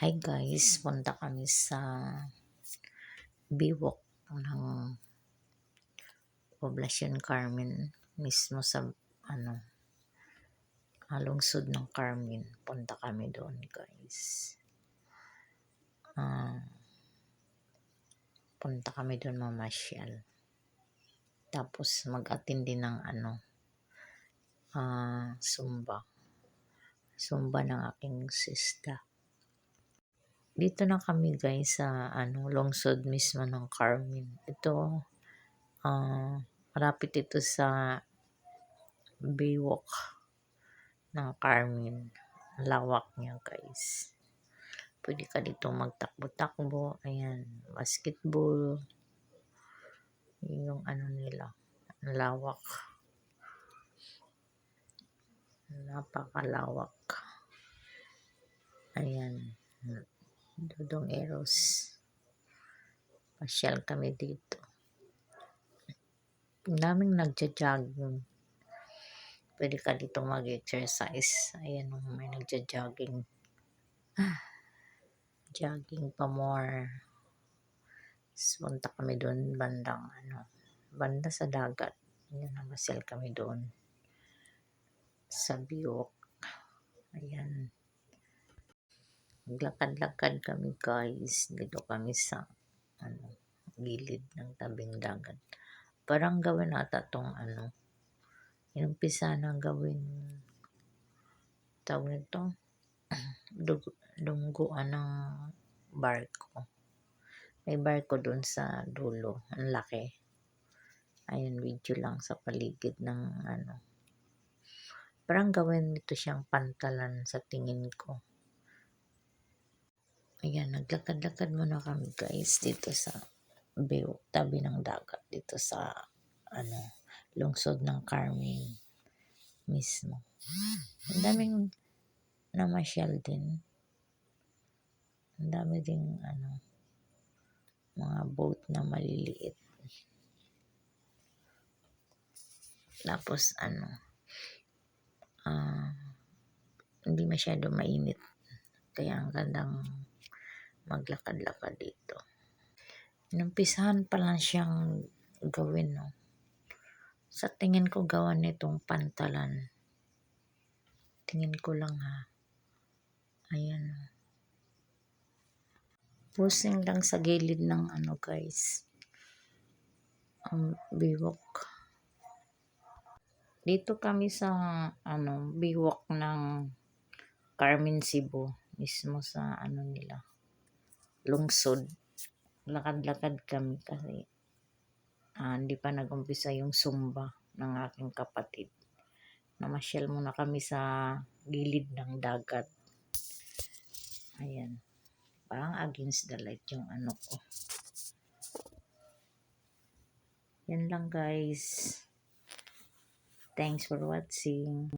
Hi guys, punta kami sa Biwok ng Poblacion Carmen mismo sa ano ah, lungsod ng Carmen. Punta kami doon guys. Ah, punta kami doon mamasyal. Tapos mag-attend din ng ano ah, Zumba. Zumba ng aking sista. Dito na kami guys sa ano lungsod mismo ng Carmen. Ito ah malapit ito sa Baywalk ng Carmen. Lawak niya guys. Pwede ka dito magtakbo-takbo. Ayan, basketball. Yun Yung ano nila. Lawak. Napakalawak. Ayan. Dudong Eros. Pasyal kami dito. Ang daming nagja-jogging. Pwede ka dito mag-exercise. Ayan, oh, may nagja-jogging. Jogging pa more. Tapos Punta kami doon bandang ano, banda sa dagat. Ayan, namasyal kami doon. Sa Biwok. Ayan. Maglakad-lakad kami guys. Dito kami sa ano, gilid ng tabing dagat. Parang gawin ata tong ano, inumpisa na gawin tawag nito dug, dungguan ng barko. May barko doon sa dulo. Ang laki. Ayun, video lang sa paligid ng ano. Parang gawin nito siyang pantalan sa tingin ko. Ayan, naglakad-lakad muna kami guys dito sa Bew, tabi ng dagat dito sa ano, lungsod ng Carmen mismo. Ang daming namasyal din. Ang dami ding ano, mga boat na maliliit. Tapos ano, ah, hindi masyado mainit. Kaya ang gandang maglakad-lakad dito. Inumpisahan pa lang siyang gawin, no. Sa tingin ko gawa nitong pantalan. Tingin ko lang ha. Ayan. oh. Pusing lang sa gilid ng ano guys. Ang biwok. Dito kami sa ano, biwok ng Carmen Cebu. Mismo sa ano nila. Lungsod. Lakad-lakad kami kasi ah, hindi pa nag-umpisa yung sumba ng aking kapatid. Namasyal muna kami sa gilid ng dagat. Ayan. Parang against the light yung ano ko. Yan lang guys. Thanks for watching.